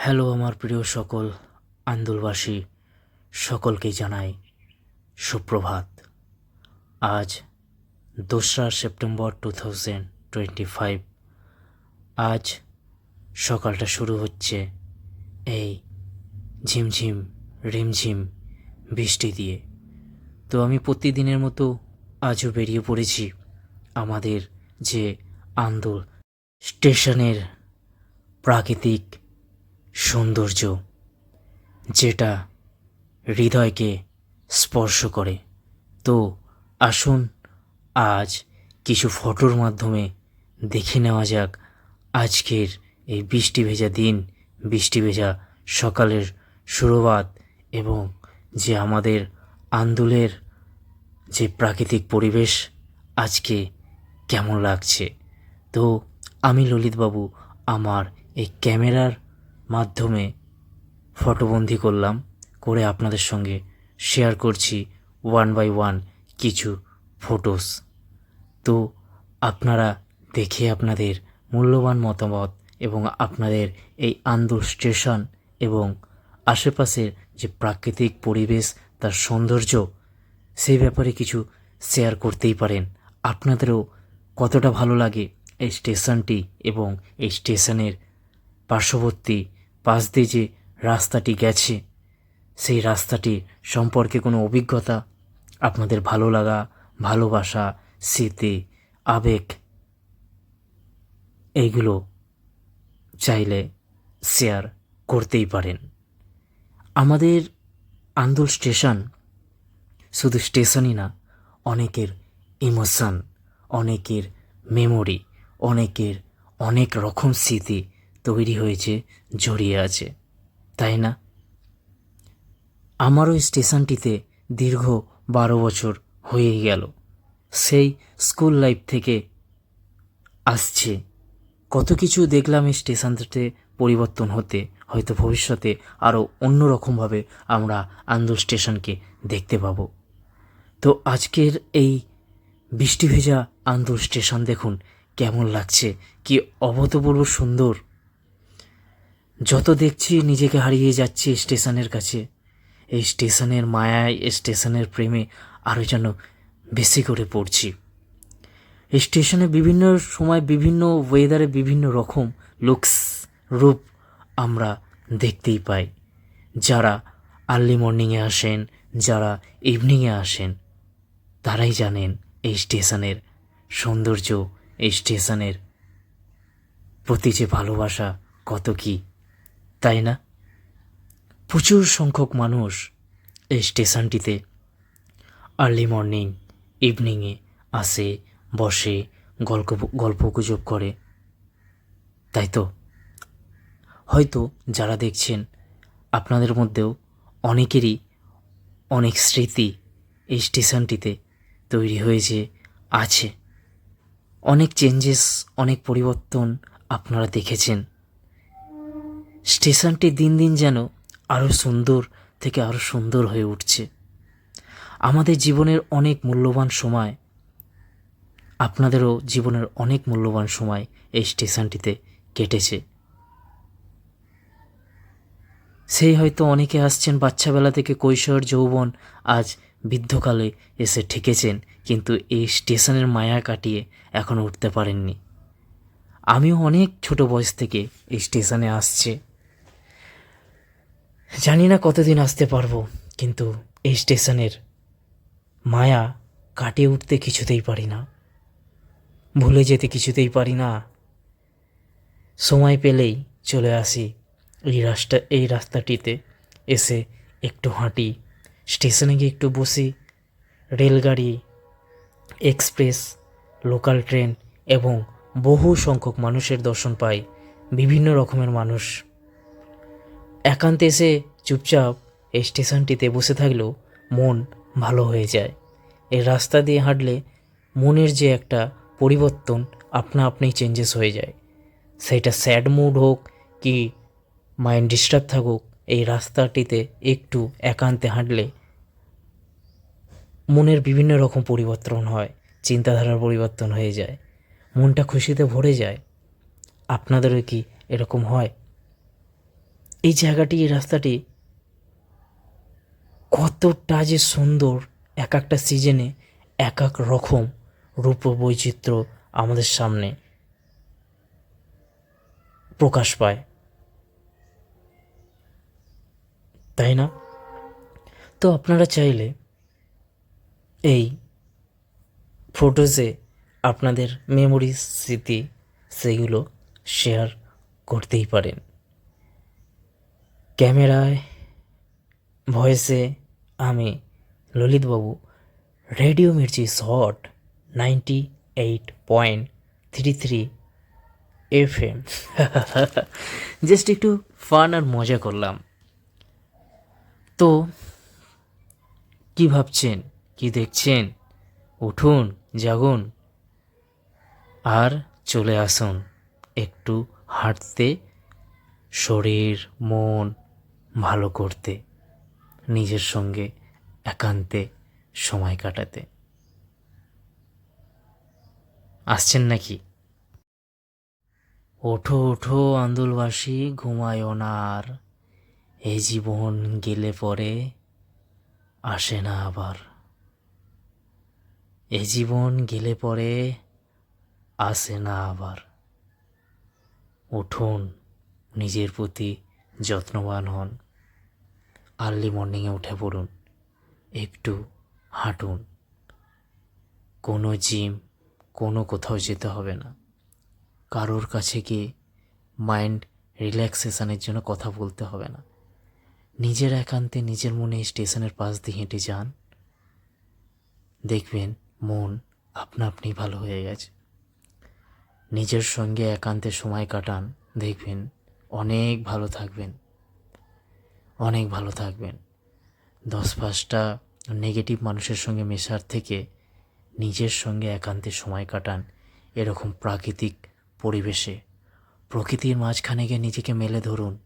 Hello আমার প্রিয় সকল আন্দোলবাসী, সকলকে জানাই সুপ্রভাত। আজ দোসরা September two thousand twenty five. আজ সকালটা শুরু হচ্ছে এই ঝিমঝিম, রিমঝিম বৃষ্টি দিয়ে। তো আমি প্রতিদিনের মতো আজও বেরিয়ে পড়েছি আমাদের যে আন্দোল স্টেশনের প্রাকৃতিক সৌন্দর্য, যেটা হৃদয়কে স্পর্শ করে। তো আসুন আজ কিছু ফটোর মাধ্যমে দেখে নেওয়া যাক আজকের এই বৃষ্টি ভেজা দিন, বৃষ্টি ভেজা সকালের শুরুবাত এবং যে আমাদের আন্দোলের যে প্রাকৃতিক পরিবেশ আজকে কেমন লাগছে। তো আমি ললিতবাবু, আমার এই ক্যামেরার মাধ্যমে ফটোবন্দি করলাম, করে আপনাদের সঙ্গে শেয়ার করছি ওয়ান বাই ওয়ান কিছু ফটোস তো আপনারা দেখে আপনাদের মূল্যবান মতামত এবং আপনাদের এই আন্দোল স্টেশন এবং আশেপাশের যে প্রাকৃতিক পরিবেশ, তার সৌন্দর্য সেই ব্যাপারে কিছু শেয়ার করতেই পারেন। আপনাদেরও কতটা ভালো লাগে এই স্টেশনটি এবং এই স্টেশনের পার্শ্ববর্তী পাশ দিয়ে যে রাস্তাটি গেছে, সেই রাস্তাটি সম্পর্কে কোনো অভিজ্ঞতা, আপনাদের ভালো লাগা, ভালোবাসা, স্মৃতি, আবেগ, এইগুলো চাইলে শেয়ার করতেই পারেন। আমাদের আন্দোল স্টেশন শুধু স্টেশনই না, অনেকের ইমোশন, অনেকের মেমোরি, অনেকের অনেক রকম স্মৃতি তৈরি হয়েছে, জড়িয়ে আছে। তাই না? আমারও স্টেশনটিতে দীর্ঘ বারো বছর হয়েই গেল। সেই স্কুল লাইফ থেকে আসছে। কত কিছু দেখলাম এই স্টেশনটিতে পরিবর্তন হতে, হয়তো ভবিষ্যতে আরও অন্যরকমভাবে আমরা আন্দোল স্টেশনকে দেখতে পাবো। তো আজকের এই বৃষ্টি ভেজা আন্দোল স্টেশন দেখুন, কেমন লাগছে, কি অভূতপূর্ব সুন্দর যত দেখছি নিজেকে হারিয়ে যাচ্ছি স্টেশনের কাছে। এই স্টেশনের মায়ায় স্টেশনের প্রেমে আরও যেন বেশি করে পড়ছি। এই স্টেশনে বিভিন্ন সময় বিভিন্ন ওয়েদারে বিভিন্ন রকম লুকস রূপ আমরা দেখতেই পাই। যারা আর্লি মর্নিংয়ে আসেন, যারা ইভিনিংয়ে আসেন, তারাই জানেন এই স্টেশনের সৌন্দর্য, এই স্টেশনের প্রতি যে ভালোবাসা কত কি। তাই না? প্রচুর সংখ্যক মানুষ এই স্টেশনটিতে আর্লি মর্নিং ইভিনিংয়ে আসে, বসে, গল্প গল্প গুজব করে। তাই তো? হয়তো যারা দেখছেন, আপনাদের মধ্যেও অনেকেরই অনেক স্মৃতি এই স্টেশনটিতে তৈরি হয়েছে, আছে। অনেক চেঞ্জেস অনেক পরিবর্তন আপনারা দেখেছেন। স্টেশনটি দিন দিন যেন আরও সুন্দর থেকে আরও সুন্দর হয়ে উঠছে। আমাদের জীবনের অনেক মূল্যবান সময়, আপনাদেরও জীবনের অনেক মূল্যবান সময় এই স্টেশনটিতে কেটেছে। সেই হয়তো অনেকে আসছেন বাচ্চাবেলা থেকে কৈশোর যৌবন, আজ বৃদ্ধকালে এসে ঠেকেছেন, কিন্তু এই স্টেশনের মায়া কাটিয়ে এখনও উঠতে পারেননি। আমিও অনেক ছোট বয়স থেকে এই স্টেশনে আসছে। জানি না কতদিন আসতে পারব, কিন্তু এই স্টেশনের মায়া কাটিয়ে উঠতে কিছুতেই পারি না। ভুলে যেতে কিছুতেই পারি না। সময় পেলেই চলে আসি এই রাস্তা, এই রাস্তাটিতে এসে একটু হাঁটি। স্টেশনে গিয়ে একটু বসি। রেলগাড়ি, এক্সপ্রেস, লোকাল ট্রেন এবং বহু সংখ্যক মানুষের দর্শন পাই। বিভিন্ন রকমের মানুষ একান্তে এসে চুপচাপ এই স্টেশনটিতে বসে থাকলেও মন ভালো হয়ে যায়। এই রাস্তা দিয়ে হাঁটলে মনের যে একটা পরিবর্তন আপনা আপনি চেঞ্জেস হয়ে যায়। সেটা স্যাড মুড হোক কি মাইন্ড ডিস্টার্ব থাকুক, এই রাস্তাটিতে একটু একান্তে হাঁটলে মনের বিভিন্ন রকম পরিবর্তন হয়, চিন্তাধারার পরিবর্তন হয়ে যায়, মনটা খুশিতে ভরে যায়। আপনাদেরও কি এরকম হয়? এই জায়গাটি, এই রাস্তাটি কতটা যে সুন্দর। এক একটা সিজনে এক এক রকম রূপ বৈচিত্র্য আমাদের সামনে প্রকাশ পায়। তাই না? তো আপনারা চাইলে এই ফটোসে আপনাদের মেমোরি স্মৃতি, সেগুলো শেয়ার করতেই পারেন। ক্যামেরায়, ভয়েসে আমি ললিতবাবু, radio Mirchi shot ninety eight point three three F M just একটু ফান আর মজা করলাম। তো, কি ভাবছেন? কি দেখছেন? উঠুন, জাগুন, আর চলে আসুন। একটু হাঁটতে, শরীর, মন ভালো করতে, নিজের সঙ্গে একান্তে সময় কাটাতে। আসছেন নাকি? ওঠো ওঠো আন্দোলবাসী ঘুমায়ও না আর। এই জীবন গেলে পরে আসে না আবার। এ জীবন গেলে পরে আসে না আবার। উঠুন, নিজের প্রতি যত্নবান হন। আর্লি মর্নিংয়ে উঠে পড়ুন, একটু হাঁটুন। কোনো জিম, কোনো কোথাও যেতে হবে না। কারোর কাছে গিয়ে মাইন্ড রিল্যাক্সেশনের জন্য কথা বলতে হবে না। নিজের একান্তে নিজের মনে স্টেশনের পাশ দিয়ে হেঁটে যান। দেখবেন মন আপনা আপনি ভালো হয়ে গেছে। নিজের সঙ্গে একান্তে সময় কাটান, দেখবেন অনেক ভালো থাকবেন। অনেক ভালো থাকবেন। দশ পাঁচটা নেগেটিভ মানুষের সঙ্গে মেশার থেকে নিজের সঙ্গে একান্তে সময় কাটান এরকম প্রাকৃতিক পরিবেশে। প্রকৃতির মাঝখানে গিয়ে নিজেকে মেলে ধরুন।